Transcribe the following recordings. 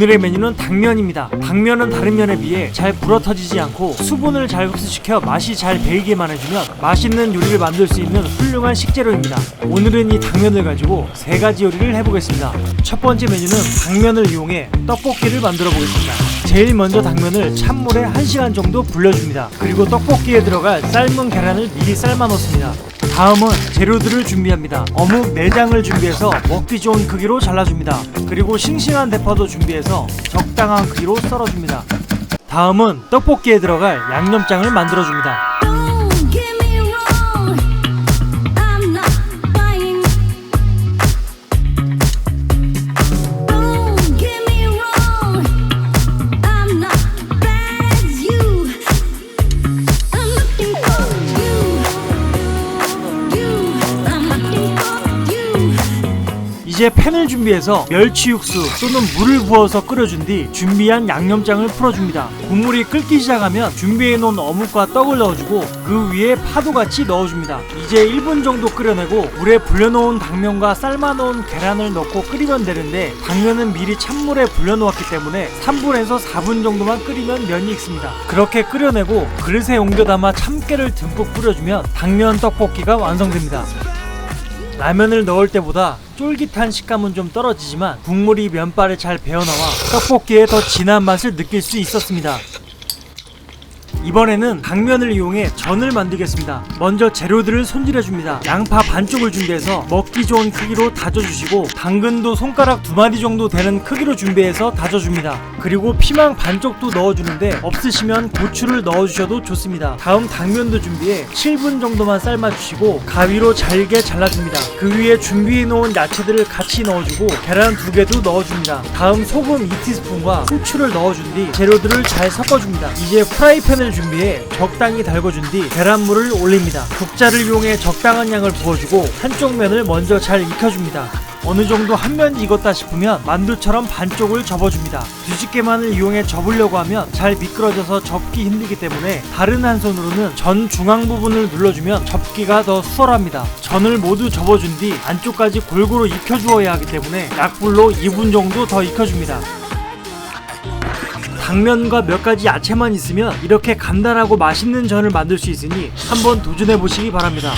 오늘의 메뉴는 당면입니다. 당면은 다른 면에 비해 잘 불어터지지 않고 수분을 잘 흡수시켜 맛이 잘 배이게만 해주면 맛있는 요리를 만들 수 있는 훌륭한 식재료입니다. 오늘은 이 당면을 가지고 세 가지 요리를 해보겠습니다. 첫 번째 메뉴는 당면을 이용해 떡볶이를 만들어 보겠습니다. 제일 먼저 당면을 찬물에 1시간 정도 불려줍니다. 그리고 떡볶이에 들어갈 삶은 계란을 미리 삶아 놓습니다. 다음은 재료들을 준비합니다. 어묵 4장을 준비해서 먹기 좋은 크기로 잘라줍니다. 그리고 싱싱한 대파도 준비해서 적당한 크기로 썰어줍니다. 다음은 떡볶이에 들어갈 양념장을 만들어줍니다. 이제 팬을 준비해서 멸치 육수 또는 물을 부어서 끓여준 뒤 준비한 양념장을 풀어줍니다. 국물이 끓기 시작하면 준비해 놓은 어묵과 떡을 넣어주고 그 위에 파도같이 넣어줍니다. 이제 1분 정도 끓여내고 물에 불려놓은 당면과 삶아놓은 계란을 넣고 끓이면 되는데 당면은 미리 찬물에 불려놓았기 때문에 3분에서 4분 정도만 끓이면 면이 익습니다. 그렇게 끓여내고 그릇에 옮겨 담아 참깨를 듬뿍 뿌려주면 당면 떡볶이가 완성됩니다. 라면을 넣을 때보다 쫄깃한 식감은 좀 떨어지지만 국물이 면발에 잘 배어나와 떡볶이의 더 진한 맛을 느낄 수 있었습니다. 이번에는 당면을 이용해 전을 만들겠습니다. 먼저 재료들을 손질해줍니다. 양파 반쪽을 준비해서 먹기 좋은 크기로 다져주시고 당근도 손가락 두 마디 정도 되는 크기로 준비해서 다져줍니다. 그리고 피망 반쪽도 넣어주는데 없으시면 고추를 넣어주셔도 좋습니다. 다음 당면도 준비해 7분 정도만 삶아주시고 가위로 잘게 잘라줍니다. 그 위에 준비해놓은 야채들을 같이 넣어주고 계란 두 개도 넣어줍니다. 다음 소금 2티스푼과 후추를 넣어준 뒤 재료들을 잘 섞어줍니다. 이제 프라이팬을 준비해 적당히 달궈준 뒤 계란물을 올립니다. 국자를 이용해 적당한 양을 부어주고 한쪽 면을 먼저 잘 익혀줍니다. 어느 정도 한 면이 익었다 싶으면 만두처럼 반쪽을 접어줍니다. 뒤집개만을 이용해 접으려고 하면 잘 미끄러져서 접기 힘들기 때문에 다른 한 손으로는 전 중앙 부분을 눌러주면 접기가 더 수월합니다. 전을 모두 접어준 뒤 안쪽까지 골고루 익혀주어야 하기 때문에 약불로 2분 정도 더 익혀줍니다. 당면과 몇 가지 야채만 있으면 이렇게 간단하고 맛있는 전을 만들 수 있으니 한번 도전해 보시기 바랍니다.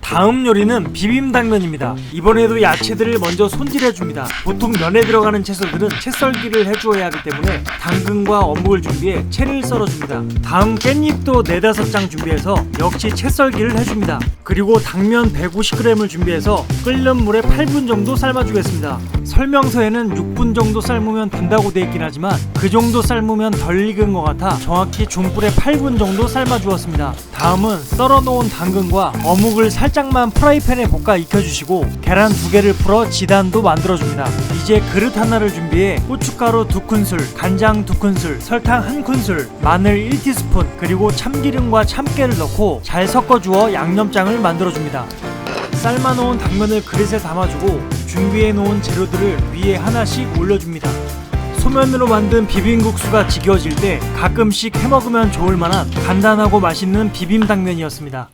다음 요리는 비빔당면입니다. 이번에도 야채들을 먼저 손질해 줍니다. 보통 면에 들어가는 채소들은 채썰기를 해주어야 하기 때문에 당근과 어묵을 준비해 채를 썰어 줍니다. 다음 깻잎도 4, 5장 준비해서 역시 채썰기를 해줍니다. 그리고 당면 150g을 준비해서 끓는 물에 8분 정도 삶아주겠습니다. 설명서에는 6분 정도 삶으면 된다고 되어 있긴 하지만 그 정도 삶으면 덜 익은 것 같아 정확히 중불에 8분 정도 삶아 주었습니다. 다음은 썰어 놓은 당근과 어묵을 살짝만 프라이팬에 볶아 익혀주시고 계란 두 개를 풀어 지단도 만들어줍니다. 이제 그릇 하나를 준비해 고춧가루 두 큰술, 간장 두 큰술, 설탕 한 큰술, 마늘 1티스푼, 그리고 참기름과 참깨를 넣고 잘 섞어 주어 양념장을 만들어줍니다. 삶아놓은 당면을 그릇에 담아주고 준비해놓은 재료들을 위에 하나씩 올려줍니다. 소면으로 만든 비빔국수가 지겨워질 때 가끔씩 해먹으면 좋을 만한 간단하고 맛있는 비빔당면이었습니다.